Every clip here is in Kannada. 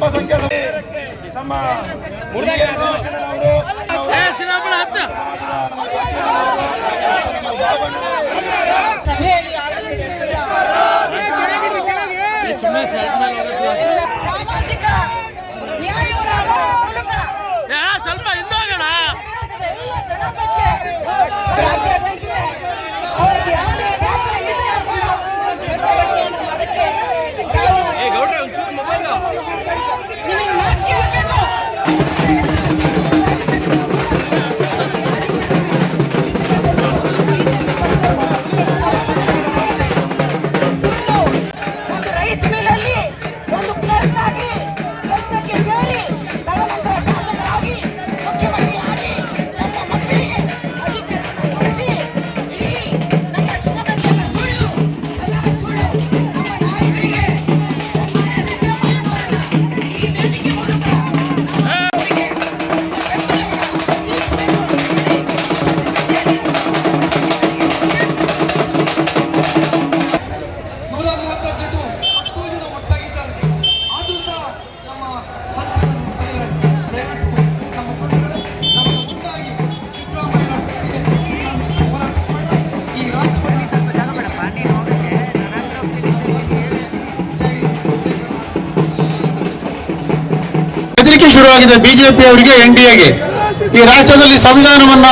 ಅಲ್ಪಸಂಖ್ಯಾತ ನಮ್ಮ ಸಭೆಯಲ್ಲಿ ಆಗಮಿಸಿದ್ದ ಹೆದರಿಕೆ ಶುರುವಾಗಿದೆ ಬಿಜೆಪಿ ಅವರಿಗೆ, ಎನ್ ಡಿಎಗೆ ಈ ರಾಷ್ಟ್ರದಲ್ಲಿ ಸಂವಿಧಾನವನ್ನ,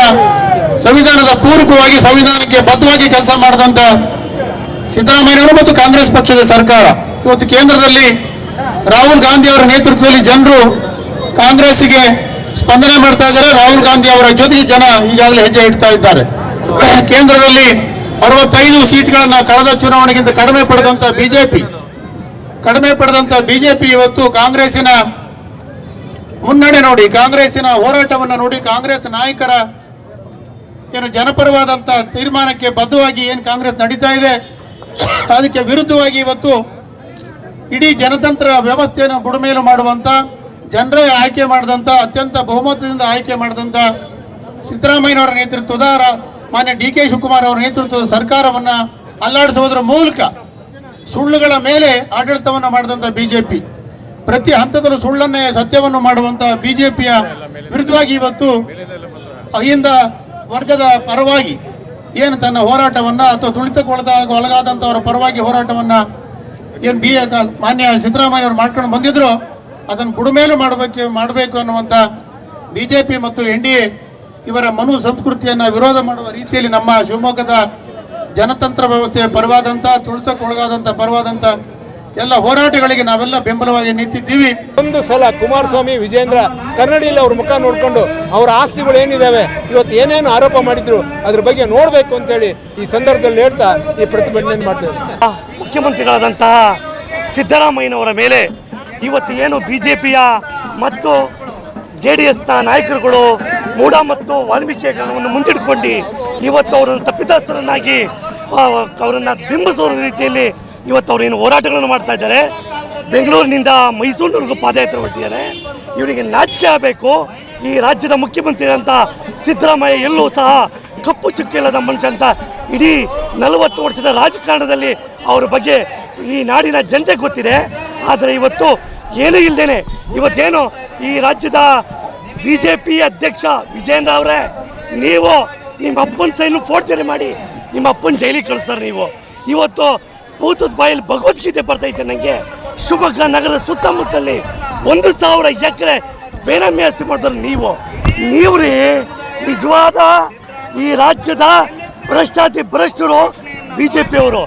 ಸಂವಿಧಾನದ ಪೂರಕವಾಗಿ, ಸಂವಿಧಾನಕ್ಕೆ ಬದ್ಧವಾಗಿ ಕೆಲಸ ಮಾಡಿದಂತ ಸಿದ್ದರಾಮಯ್ಯವರು ಮತ್ತು ಕಾಂಗ್ರೆಸ್ ಪಕ್ಷದ ಸರ್ಕಾರ. ಇವತ್ತು ಕೇಂದ್ರದಲ್ಲಿ ರಾಹುಲ್ ಗಾಂಧಿ ಅವರ ನೇತೃತ್ವದಲ್ಲಿ ಜನರು ಕಾಂಗ್ರೆಸ್ಗೆ ಸ್ಪಂದನೆ ಮಾಡ್ತಾ ಇದ್ದಾರೆ. ರಾಹುಲ್ ಗಾಂಧಿ ಅವರ ಜೊತೆಗೆ ಜನ ಈಗಾಗಲೇ ಹೆಜ್ಜೆ ಇಡ್ತಾ ಇದ್ದಾರೆ. ಕೇಂದ್ರದಲ್ಲಿ ಅರವತ್ತೈದು ಸೀಟ್ಗಳನ್ನ ಕಳೆದ ಚುನಾವಣೆಗಿಂತ ಕಡಿಮೆ ಪಡೆದಂತ ಬಿಜೆಪಿ. ಕಡಿಮೆ ಪಡೆದಂತ ಬಿಜೆಪಿ ಇವತ್ತು ಕಾಂಗ್ರೆಸ್ಸಿನ ಮುನ್ನಡೆ ನೋಡಿ ಕಾಂಗ್ರೆಸ್ಸಿನ ಹೋರಾಟವನ್ನು ನೋಡಿ ಕಾಂಗ್ರೆಸ್ ನಾಯಕರ ಏನು ಜನಪರವಾದಂತ ತೀರ್ಮಾನಕ್ಕೆ ಬದ್ಧವಾಗಿ ಏನು ಕಾಂಗ್ರೆಸ್ ನಡೀತಾ ಇದೆ, ಅದಕ್ಕೆ ವಿರುದ್ಧವಾಗಿ ಇವತ್ತು ಇಡೀ ಜನತಂತ್ರ ವ್ಯವಸ್ಥೆಯನ್ನು ಬುಡಮೇಲು ಮಾಡುವಂತ, ಜನರೇ ಆಯ್ಕೆ ಮಾಡಿದಂತ, ಅತ್ಯಂತ ಬಹುಮತದಿಂದ ಆಯ್ಕೆ ಮಾಡಿದಂತ ಸಿದ್ದರಾಮಯ್ಯನವರ ನೇತೃತ್ವದ ಮಾನ್ಯ ಡಿ ಕೆ ಶಿವಕುಮಾರ್ ಅವರ ನೇತೃತ್ವದ ಸರ್ಕಾರವನ್ನ ಅಲ್ಲಾಡಿಸುವುದರ ಮೂಲಕ ಸುಳ್ಳುಗಳ ಮೇಲೆ ಆಡಳಿತವನ್ನು ಮಾಡಿದಂಥ ಬಿಜೆಪಿ. ಪ್ರತಿ ಹಂತದಲ್ಲೂ ಸುಳ್ಳನ್ನೇ ಸತ್ಯವನ್ನು ಮಾಡುವಂತ ಬಿಜೆಪಿಯ ವಿರುದ್ಧವಾಗಿ ಇವತ್ತು ಅಹಿಂದ ವರ್ಗದ ಪರವಾಗಿ ಏನು ತನ್ನ ಹೋರಾಟವನ್ನ ಅಥವಾ ತುಳಿತಕ್ಕೊಳದ ಒಳಗಾದಂಥವರ ಪರವಾಗಿ ಹೋರಾಟವನ್ನ ಏನು ಬಿ ಮಾನ್ಯ ಸಿದ್ದರಾಮಯ್ಯ ಅವರು ಮಾಡ್ಕೊಂಡು ಬಂದಿದ್ರು, ಅದನ್ನು ಬುಡಮೇಲು ಮಾಡಬೇಕು ಮಾಡಬೇಕು ಅನ್ನುವಂಥ ಬಿಜೆಪಿ ಮತ್ತು ಎನ್ ಡಿ ಎ ಇವರ ಮನು ಸಂಸ್ಕೃತಿಯನ್ನು ವಿರೋಧ ಮಾಡುವ ರೀತಿಯಲ್ಲಿ ನಮ್ಮ ಶಿವಮೊಗ್ಗದ ಜನತಂತ್ರ ವ್ಯವಸ್ಥೆಯ ಪರವಾದಂಥ ತುಳಿತಕ್ಕೊಳಗಾದಂಥ ಪರವಾದಂಥ ಎಲ್ಲ ಹೋರಾಟಗಳಿಗೆ ನಾವೆಲ್ಲ ಬೆಂಬಲವಾಗಿ ನಿಂತಿದ್ದೀವಿ. ಒಂದು ಸಲ ಕುಮಾರಸ್ವಾಮಿ ವಿಜೇಂದ್ರ ಕನ್ನಡಿಯಲ್ಲಿ ಅವ್ರ ಮುಖ ನೋಡಿಕೊಂಡು ಅವರ ಆಸ್ತಿಗಳು ಏನಿದ್ದಾವೆ ಇವತ್ತು ಏನೇನು ಆರೋಪ ಮಾಡಿದ್ರು ಅದ್ರ ಬಗ್ಗೆ ನೋಡಬೇಕು ಅಂತೇಳಿ ಈ ಸಂದರ್ಭದಲ್ಲಿ ಹೇಳ್ತಾ ಈ ಪ್ರತಿಭಟನೆ ಮಾಡ್ತೇವೆ. ಮುಖ್ಯಮಂತ್ರಿಗಳಾದಂತಹ ಸಿದ್ದರಾಮಯ್ಯನವರ ಮೇಲೆ ಇವತ್ತು ಏನು ಬಿ ಜೆ ಪಿಯ ಮತ್ತು ಜೆ ಡಿ ಎಸ್ನ ನಾಯಕರುಗಳು ಮೂಢ ಮತ್ತು ವಾಲ್ಮೀಕಿಗಳನ್ನು ಮುಂದಿಟ್ಕೊಂಡು ಇವತ್ತು ಅವರನ್ನು ತಪ್ಪಿತಸ್ಥರನ್ನಾಗಿ ಅವರನ್ನು ಬಿಂಬಿಸುವ ರೀತಿಯಲ್ಲಿ ಇವತ್ತು ಅವ್ರು ಏನು ಹೋರಾಟಗಳನ್ನು ಮಾಡ್ತಾ ಇದ್ದಾರೆ. ಬೆಂಗಳೂರಿನಿಂದ ಮೈಸೂರಿನವರೆಗೂ ಪಾದಯಾತ್ರೆ ಹೊರಟಿದ್ದಾರೆ. ಇವರಿಗೆ ನಾಚಿಕೆ ಆಗಬೇಕು. ಈ ರಾಜ್ಯದ ಮುಖ್ಯಮಂತ್ರಿ ಅಂತ ಸಿದ್ದರಾಮಯ್ಯ ಎಲ್ಲೂ ಸಹ ಕಪ್ಪು ಚುಕ್ಕಿಲ್ಲದ ಮನುಷ್ಯ ಅಂತ ಇಡೀ ನಲವತ್ತು ವರ್ಷದ ರಾಜಕಾರಣದಲ್ಲಿ ಅವರ ಬಗ್ಗೆ ಈ ನಾಡಿನ ಜನತೆ ಗೊತ್ತಿದೆ. ಆದರೆ ಇವತ್ತು ಏನೂ ಇಲ್ಲದೇನೆ ಇವತ್ತೇನು ಈ ರಾಜ್ಯದ ಬಿ ಜೆ ಪಿ ಅಧ್ಯಕ್ಷ ವಿಜೇಂದ್ರ ಅವರೇ, ನೀವು ನಿಮ್ಮ ಅಪ್ಪನ ಸೈನು ಫೋರ್ಜರಿ ಮಾಡಿ ನಿಮ್ಮ ಅಪ್ಪನ ಜೈಲಿಗೆ ಕಳಿಸ್ತಾರೆ ನೀವು. ಇವತ್ತು ಭೂತದ ಬಾಯಲ್ಲಿ ಭಗವದ್ಗೀತೆ ಬರ್ತೈತೆ ನನಗೆ ಶಿವಮೊಗ್ಗ ನಗರದ ಸುತ್ತಮುತ್ತಲಿ ಒಂದು ಸಾವಿರ ಎಕರೆ ಬೇನಾಮಿ ಆಸ್ತಿ ನೀವು ನೀವು. ರೀ ನಿಜವಾದ ಈ ರಾಜ್ಯದ ಭ್ರಷ್ಟಾತಿ ಭ್ರಷ್ಟರು ಬಿ ಜೆ ಪಿಯವರು